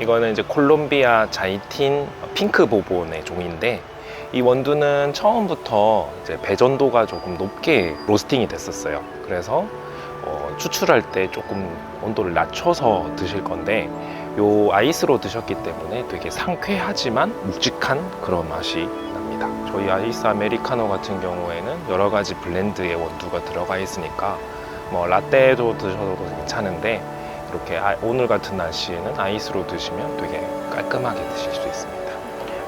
이거는 이제 콜롬비아 자이틴 핑크 보본의 종인데 이 원두는 처음부터 이제 배전도가 조금 높게 로스팅이 됐었어요. 그래서 어, 추출할 때 조금 온도를 낮춰서 드실 건데 요 아이스로 드셨기 때문에 되게 상쾌하지만 묵직한 그런 맛이 납니다. 저희 아이스 아메리카노 같은 경우에는 여러 가지 블렌드의 원두가 들어가 있으니까 뭐 라떼도 드셔도 괜찮은데 이렇게 아- 오늘 같은 날씨에는 아이스로 드시면 되게 깔끔하게 드실 수 있습니다.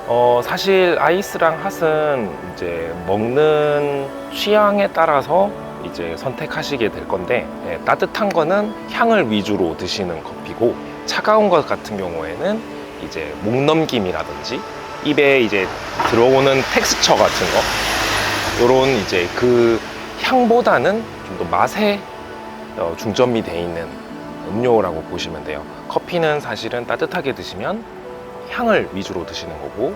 어, 사실 아이스랑 핫은 이제 먹는 취향에 따라서 이제 선택하시게 될 건데 예, 따뜻한 거는 향을 위주로 드시는 커피고 차가운 것 같은 경우에는 이제 목 넘김이라든지 입에 이제 들어오는 텍스처 같은 거 요런 이제 그 향보다는 좀 더 맛에 어, 중점이 돼 있는 음료라고 보시면 돼요. 커피는 사실은 따뜻하게 드시면 향을 위주로 드시는 거고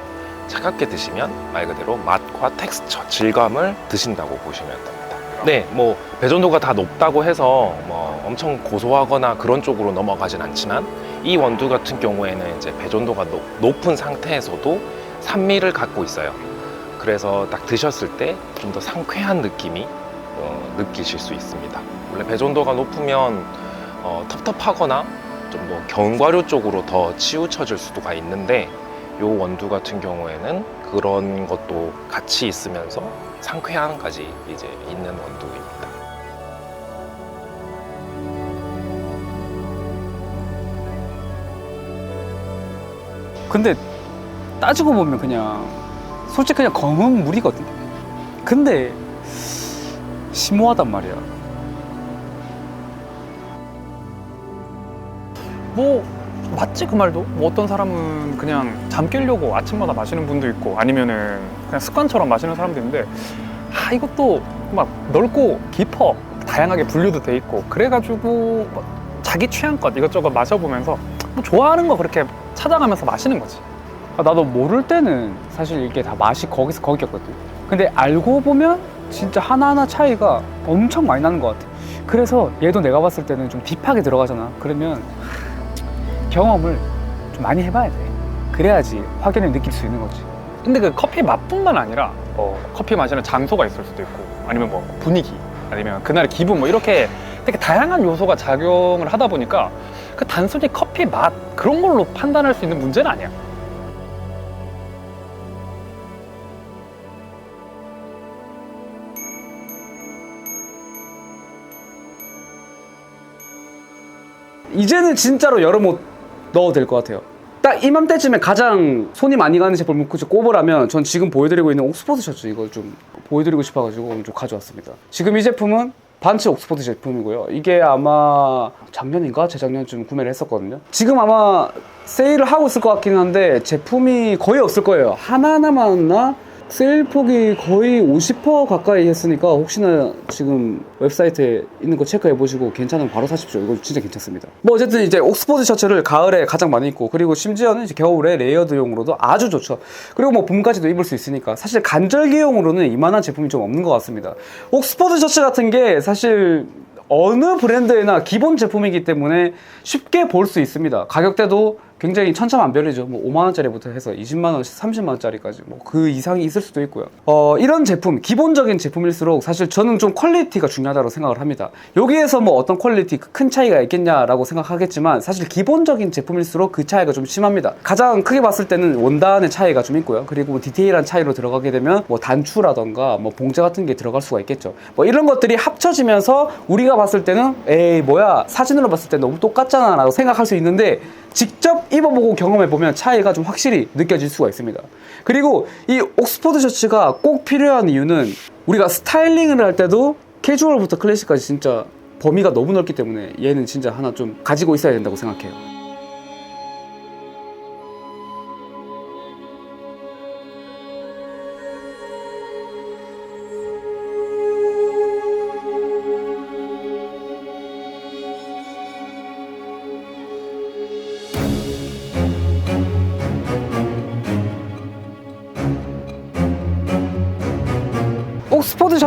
차갑게 드시면 말 그대로 맛과 텍스처, 질감을 드신다고 보시면 됩니다. 네, 뭐 배전도가 다 높다고 해서 뭐 엄청 고소하거나 그런 쪽으로 넘어가진 않지만 이 원두 같은 경우에는 이제 배전도가 높- 높은 상태에서도 산미를 갖고 있어요. 그래서 딱 드셨을 때 좀 더 상쾌한 느낌이 어, 느끼실 수 있습니다. 원래 배전도가 높으면 어, 텁텁하거나 좀 뭐 견과류 쪽으로 더 치우쳐질 수도가 있는데 요 원두 같은 경우에는 그런 것도 같이 있으면서 상쾌함까지 이제 있는 원두입니다. 근데 따지고 보면 그냥 솔직히 그냥 검은 물이거든. 근데 심오하단 말이야. 뭐 맞지 그 말도 뭐 어떤 사람은 그냥 잠 깨려고 아침마다 마시는 분도 있고 아니면은 그냥 습관처럼 마시는 사람도 있는데 아 이것도 막 넓고 깊어 다양하게 분류도 돼 있고 그래가지고 뭐 자기 취향껏 이것저것 마셔보면서 뭐 좋아하는 거 그렇게 찾아가면서 마시는 거지 아, 나도 모를 때는 사실 이게 다 맛이 거기서 거기였거든. 근데 알고 보면 진짜 하나하나 차이가 엄청 많이 나는 것 같아. 그래서 얘도 내가 봤을 때는 좀 딥하게 들어가잖아. 그러면 경험을 좀 많이 해봐야 돼. 그래야지 확연히 느낄 수 있는 거지. 근데 그 커피 맛뿐만 아니라 뭐 커피 마시는 장소가 있을 수도 있고 아니면 뭐 분위기 아니면 그날의 기분 뭐 이렇게 되게 다양한 요소가 작용을 하다 보니까 그 단순히 커피 맛 그런 걸로 판단할 수 있는 문제는 아니야. 이제는 진짜로 여름 옷 넣어도 될 것 같아요. 딱 이맘때쯤에 가장 손이 많이 가는 제품을 굳이 꼽으라면 전 지금 보여드리고 있는 옥스퍼드 셔츠 이걸 좀 보여드리고 싶어가지고 오늘 좀 가져왔습니다. 지금 이 제품은 반츠 옥스퍼드 제품이고요. 이게 아마 작년인가 재작년쯤 구매를 했었거든요. 지금 아마 세일을 하고 있을 것 같긴 한데 제품이 거의 없을 거예요. 하나하나만 나 세일 폭이 거의 50% 가까이 했으니까 혹시나 지금 웹사이트에 있는 거 체크해 보시고 괜찮으면 바로 사십시오. 이거 진짜 괜찮습니다. 뭐 어쨌든 이제 옥스퍼드 셔츠를 가을에 가장 많이 입고 그리고 심지어는 이제 겨울에 레이어드용으로도 아주 좋죠. 그리고 뭐 봄까지도 입을 수 있으니까 사실 간절기용으로는 이만한 제품이 좀 없는 것 같습니다. 옥스퍼드 셔츠 같은 게 사실 어느 브랜드에나 기본 제품이기 때문에 쉽게 볼 수 있습니다. 가격대도 굉장히 천차만별이죠. 뭐 5만 원짜리부터 해서 20만 원, 30만 원짜리까지 뭐 그 이상이 있을 수도 있고요. 어, 이런 제품, 기본적인 제품일수록 사실 저는 좀 퀄리티가 중요하다고 생각을 합니다. 여기에서 뭐 어떤 퀄리티 큰 차이가 있겠냐라고 생각하겠지만 사실 기본적인 제품일수록 그 차이가 좀 심합니다. 가장 크게 봤을 때는 원단의 차이가 좀 있고요. 그리고 뭐 디테일한 차이로 들어가게 되면 뭐 단추라던가 뭐 봉제 같은 게 들어갈 수가 있겠죠. 뭐 이런 것들이 합쳐지면서 우리가 봤을 때는 에이 뭐야 사진으로 봤을 때 너무 똑같잖아 라고 생각할 수 있는데 직접 입어보고 경험해보면 차이가 좀 확실히 느껴질 수가 있습니다. 그리고 이 옥스퍼드 셔츠가 꼭 필요한 이유는 우리가 스타일링을 할 때도 캐주얼부터 클래식까지 진짜 범위가 너무 넓기 때문에 얘는 진짜 하나 좀 가지고 있어야 된다고 생각해요.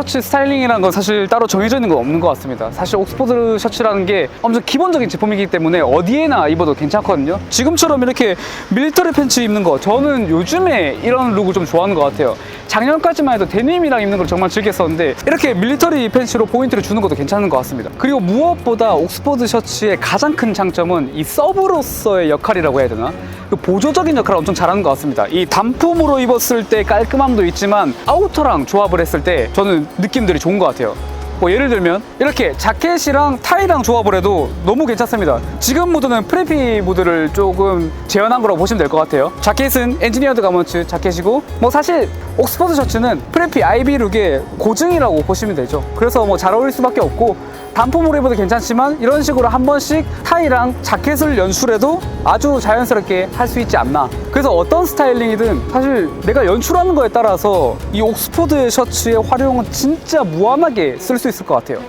셔츠 스타일링이라는 건 사실 따로 정해져 있는 건 없는 것 같습니다. 사실 옥스포드 셔츠라는 게 엄청 기본적인 제품이기 때문에 어디에나 입어도 괜찮거든요. 지금처럼 이렇게 밀리터리 팬츠 입는 거 저는 요즘에 이런 룩을 좀 좋아하는 것 같아요. 작년까지만 해도 데님이랑 입는 걸 정말 즐겼었는데 이렇게 밀리터리 팬츠로 포인트를 주는 것도 괜찮은 것 같습니다. 그리고 무엇보다 옥스포드 셔츠의 가장 큰 장점은 이 서브로서의 역할이라고 해야 되나? 그 보조적인 역할을 엄청 잘하는 것 같습니다. 이 단품으로 입었을 때 깔끔함도 있지만 아우터랑 조합을 했을 때 저는 느낌들이 좋은 것 같아요. 뭐 예를 들면 이렇게 자켓이랑 타이랑 조합을 해도 너무 괜찮습니다. 지금 모드는 프레피 모드를 조금 재현한 거라고 보시면 될 것 같아요. 자켓은 엔지니어드 가먼츠 자켓이고 뭐 사실 옥스퍼드 셔츠는 프레피 아이비 룩의 고증이라고 보시면 되죠. 그래서 뭐 잘 어울릴 수밖에 없고 단품으로 입어도 괜찮지만 이런 식으로 한 번씩 타이랑 자켓을 연출해도 아주 자연스럽게 할 수 있지 않나. 그래서 어떤 스타일링이든 사실 내가 연출하는 거에 따라서 이 옥스포드 셔츠의 활용은 진짜 무한하게 쓸 수 있을 것 같아요.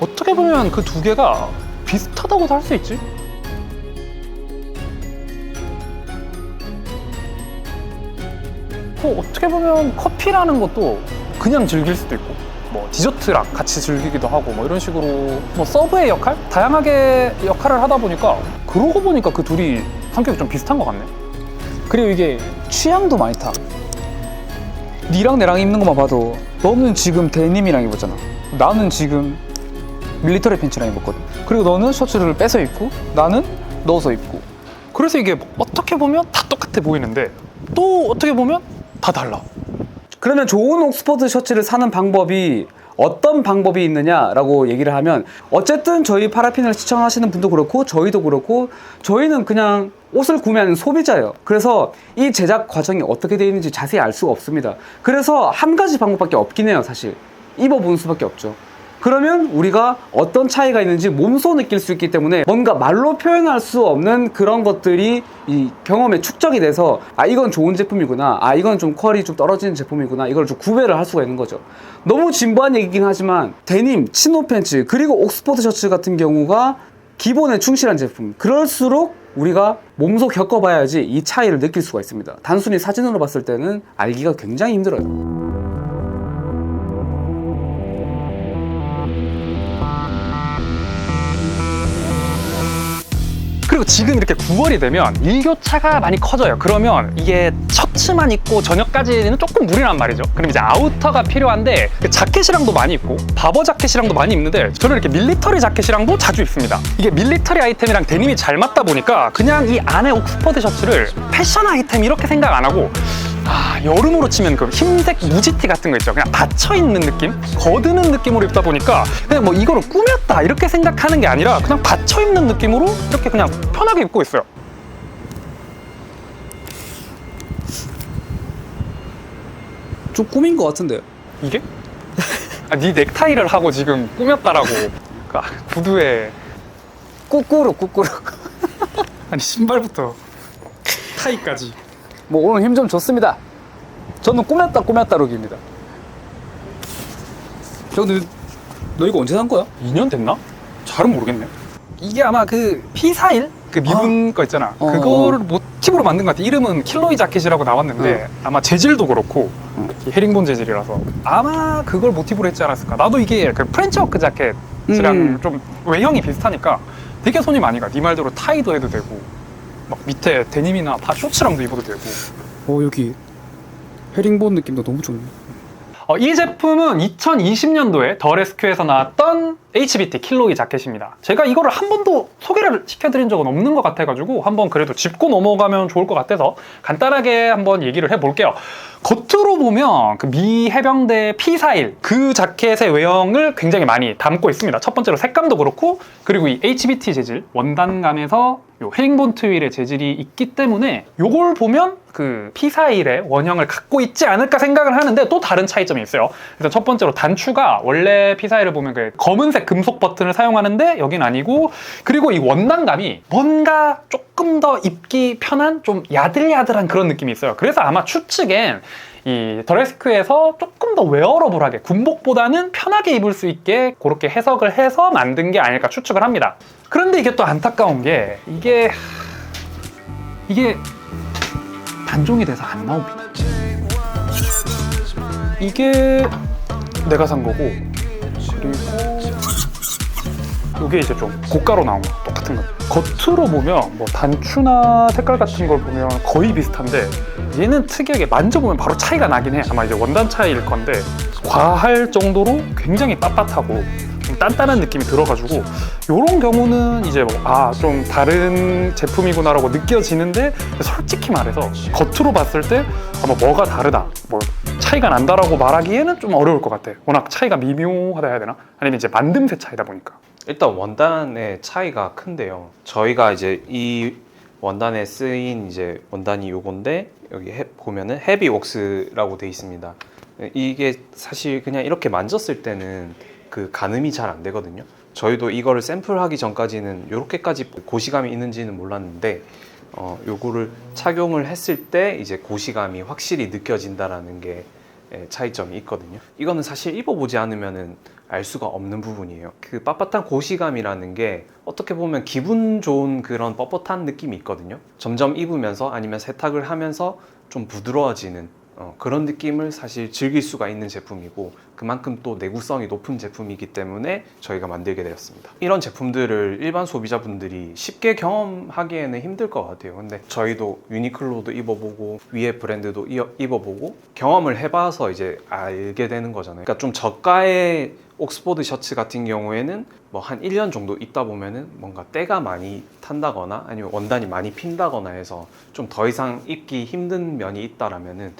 어떻게 보면 그 두 개가 비슷하다고도 할 수 있지? 또 어떻게 보면 커피라는 것도 그냥 즐길 수도 있고 뭐 디저트랑 같이 즐기기도 하고 뭐 이런 식으로 뭐 서브의 역할? 다양하게 역할을 하다 보니까 그러고 보니까 그 둘이 성격이 좀 비슷한 것 같네 그리고 이게 취향도 많이 타. 니랑 내랑 입는 것만 봐도 너는 지금 데님이랑 입었잖아. 나는 지금 밀리터리 팬츠랑 입었거든. 그리고 너는 셔츠를 빼서 입고 나는 넣어서 입고. 그래서 이게 어떻게 보면 다 똑같아 보이는데 또 어떻게 보면 다 달라 그러면 좋은 옥스퍼드 셔츠를 사는 방법이 어떤 방법이 있느냐라고 얘기를 하면 어쨌든 저희 파라핀을 시청하시는 분도 그렇고 저희도 그렇고 저희는 그냥 옷을 구매하는 소비자예요. 그래서 이 제작 과정이 어떻게 되어 있는지 자세히 알 수가 없습니다. 그래서 한 가지 방법밖에 없긴 해요, 사실. 입어보는 수밖에 없죠. 그러면 우리가 어떤 차이가 있는지 몸소 느낄 수 있기 때문에 뭔가 말로 표현할 수 없는 그런 것들이 이 경험에 축적이 돼서 아 이건 좋은 제품이구나 아 이건 좀 퀄이 좀 떨어지는 제품이구나 이걸 좀 구별을 할 수가 있는 거죠. 너무 진부한 얘기긴 하지만 데님, 치노 팬츠 그리고 옥스퍼드 셔츠 같은 경우가 기본에 충실한 제품. 그럴수록 우리가 몸소 겪어봐야지 이 차이를 느낄 수가 있습니다. 단순히 사진으로 봤을 때는 알기가 굉장히 힘들어요 그리고 지금 이렇게 9월이 되면 일교차가 많이 커져요. 그러면 이게 셔츠만 입고 저녁까지는 조금 무리란 말이죠. 그럼 이제 아우터가 필요한데 자켓이랑도 많이 입고 바버 자켓이랑도 많이 입는데 저는 이렇게 밀리터리 자켓이랑도 자주 입습니다. 이게 밀리터리 아이템이랑 데님이 잘 맞다 보니까 그냥 이 안에 옥스퍼드 셔츠를 패션 아이템 이렇게 생각 안 하고 아, 여름으로 치면 그 흰색 무지티 같은 거 있죠. 그냥 받쳐 있는 느낌? 거드는 느낌으로 입다 보니까 그냥 뭐 이거를 꾸몄다 이렇게 생각하는 게 아니라 그냥 받쳐 입는 느낌으로 이렇게 그냥 편하게 입고 있어요. 좀 꾸민 것 같은데요 이게? 아, 네 넥타이를 하고 지금 꾸몄다라고. 그 구두에 꾸꾸루 꾸꾸루 아니 신발부터 타이까지. 뭐 오늘 힘 좀 줬습니다. 저는 꾸몄다 꾸몄다 룩입니다. 저 근데 너 이거 언제 산 거야? 2년 됐나? 잘은 모르겠네. 이게 아마 그 P41? 그 미분 거 있잖아. 어. 그거를 모티브로 만든 것 같아. 이름은 킬로이 자켓이라고 나왔는데 아마 재질도 그렇고 이 헤링본 재질이라서 아마 그걸 모티브로 했지 않았을까. 나도 이게 그 프렌치 워크 자켓이랑 음. 좀 외형이 비슷하니까 되게 손이 많이 가. 네 말대로 타이도 해도 되고 막 밑에 데님이나 바 쇼츠랑도 입어도 되고. 어 여기 헤링본 느낌도 너무 좋네. 어, 이 제품은 2020년도에 더 레스큐에서 나왔던 HBT 킬로이 자켓입니다. 제가 이거를 한 번도 소개를 시켜드린 적은 없는 것 같아가지고 한번 그래도 짚고 넘어가면 좋을 것 같아서 간단하게 한번 얘기를 해볼게요. 겉으로 보면 그 미 해병대 P41 그 자켓의 외형을 굉장히 많이 담고 있습니다. 첫 번째로 색감도 그렇고 그리고 이 HBT 재질 원단감에서 요 헤링본 트윌의 재질이 있기 때문에 요걸 보면 그 P41의 원형을 갖고 있지 않을까 생각을 하는데 또 다른 차이점이 있어요. 일단 첫 번째로 단추가 원래 P41을 보면 그 검은색 금속 버튼을 사용하는데 여긴 아니고 그리고 이 원단감이 뭔가 조금 더 입기 편한 좀 야들야들한 그런 느낌이 있어요. 그래서 아마 추측엔 이 드레스크에서 조금 더 웨어러블하게 군복보다는 편하게 입을 수 있게 그렇게 해석을 해서 만든 게 아닐까 추측을 합니다. 그런데 이게 또 안타까운 게 이게 이게 단종이 돼서 안 나옵니다. 이게 내가 산 거고 이게 이제 좀 고가로 나온 거 똑같은 거 겉으로 보면 뭐 단추나 색깔 같은 걸 보면 거의 비슷한데 얘는 특이하게 만져보면 바로 차이가 나긴 해. 아마 이제 원단 차이일 건데 과할 정도로 굉장히 빳빳하고 좀 단단한 느낌이 들어가지고 이런 경우는 이제 뭐, 아 좀 다른 제품이구나라고 느껴지는데 솔직히 말해서 겉으로 봤을 때 아마 뭐가 다르다 뭐 차이가 난다라고 말하기에는 좀 어려울 것 같아. 워낙 차이가 미묘하다 해야 되나? 아니면 이제 만듦새 차이다 보니까 일단 원단의 차이가 큰데요. 저희가 이제 이 원단에 쓰인 이제 원단이 요건데 여기 해, 보면은 헤비 웍스라고 돼 있습니다. 이게 사실 그냥 이렇게 만졌을 때는 그 가늠이 잘 안 되거든요. 저희도 이거를 샘플하기 전까지는 이렇게까지 고시감이 있는지는 몰랐는데 어, 요거를 착용을 했을 때 이제 고시감이 확실히 느껴진다라는 게 예, 차이점이 있거든요. 이거는 사실 입어보지 않으면은 알 수가 없는 부분이에요. 그 빳빳한 고시감이라는 게 어떻게 보면 기분 좋은 그런 뻣뻣한 느낌이 있거든요. 점점 입으면서 아니면 세탁을 하면서 좀 부드러워지는 어, 그런 느낌을 사실 즐길 수가 있는 제품이고 그만큼 또 내구성이 높은 제품이기 때문에 저희가 만들게 되었습니다. 이런 제품들을 일반 소비자분들이 쉽게 경험하기에는 힘들 것 같아요. 근데 저희도 유니클로도 입어보고 위에 브랜드도 입어보고 경험을 해봐서 이제 알게 되는 거잖아요. 그러니까 좀 저가의 옥스포드 셔츠 같은 경우에는 뭐 한 1년 정도 입다 보면은 뭔가 때가 많이 탄다거나 아니면 원단이 많이 핀다거나 해서 좀 더 이상 입기 힘든 면이 있다라면은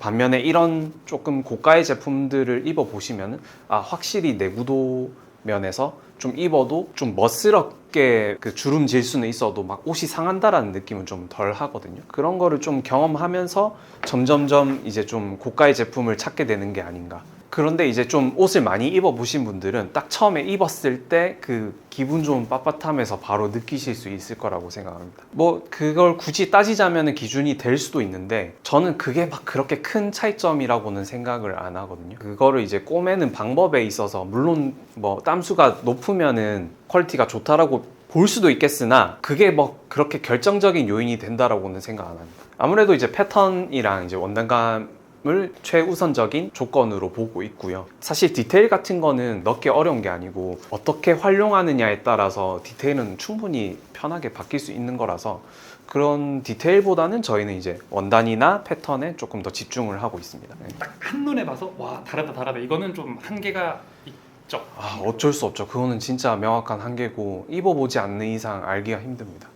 반면에 이런 조금 고가의 제품들을 입어 보시면은 아 확실히 내구도 면에서 좀 입어도 좀 멋스럽게 그 주름 질 수는 있어도 막 옷이 상한다라는 느낌은 좀 덜 하거든요. 그런 거를 좀 경험하면서 점점점 이제 좀 고가의 제품을 찾게 되는 게 아닌가. 그런데 이제 좀 옷을 많이 입어 보신 분들은 딱 처음에 입었을 때 그 기분 좋은 빳빳함에서 바로 느끼실 수 있을 거라고 생각합니다. 뭐 그걸 굳이 따지자면 기준이 될 수도 있는데 저는 그게 막 그렇게 큰 차이점이라고는 생각을 안 하거든요. 그거를 이제 꼬매는 방법에 있어서 물론 뭐 땀수가 높으면은 퀄리티가 좋다라고 볼 수도 있겠으나 그게 뭐 그렇게 결정적인 요인이 된다라고는 생각 안 합니다. 아무래도 이제 패턴이랑 이제 원단감 을 최우선적인 조건으로 보고 있고요. 사실 디테일 같은 거는 넣기 어려운 게 아니고 어떻게 활용하느냐에 따라서 디테일은 충분히 편하게 바뀔 수 있는 거라서 그런 디테일보다는 저희는 이제 원단이나 패턴에 조금 더 집중을 하고 있습니다. 네. 딱 한눈에 봐서 와 다르다 다르다 이거는 좀 한계가 있죠 아, 어쩔 수 없죠. 그거는 진짜 명확한 한계고 입어보지 않는 이상 알기가 힘듭니다.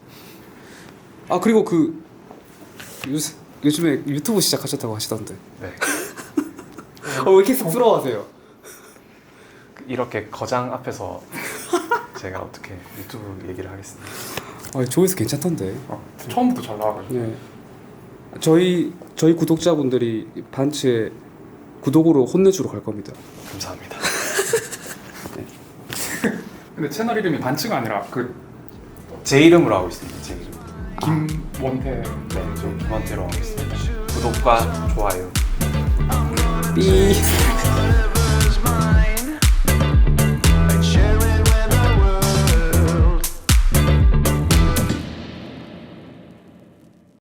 아 그리고 그 요새, 요즘에 유튜브 시작하셨다고 하시던데 네. 어, 왜 이렇게 쑥스러워하세요? 이렇게 거장 앞에서 제가 어떻게 유튜브 얘기를 하겠습니다. 아 조회수 괜찮던데 어, 처음부터 잘 나와가지고 네. 저희 저희 구독자분들이 반츠에 구독으로 혼내주러 갈 겁니다 감사합니다. 근데 채널 이름이 반치가 아니라 그 제 이름으로 하고 있습니다. 제 이름. 김원태 네, 저 김원태로 하고 있습니다. 구독과 좋아요. 삐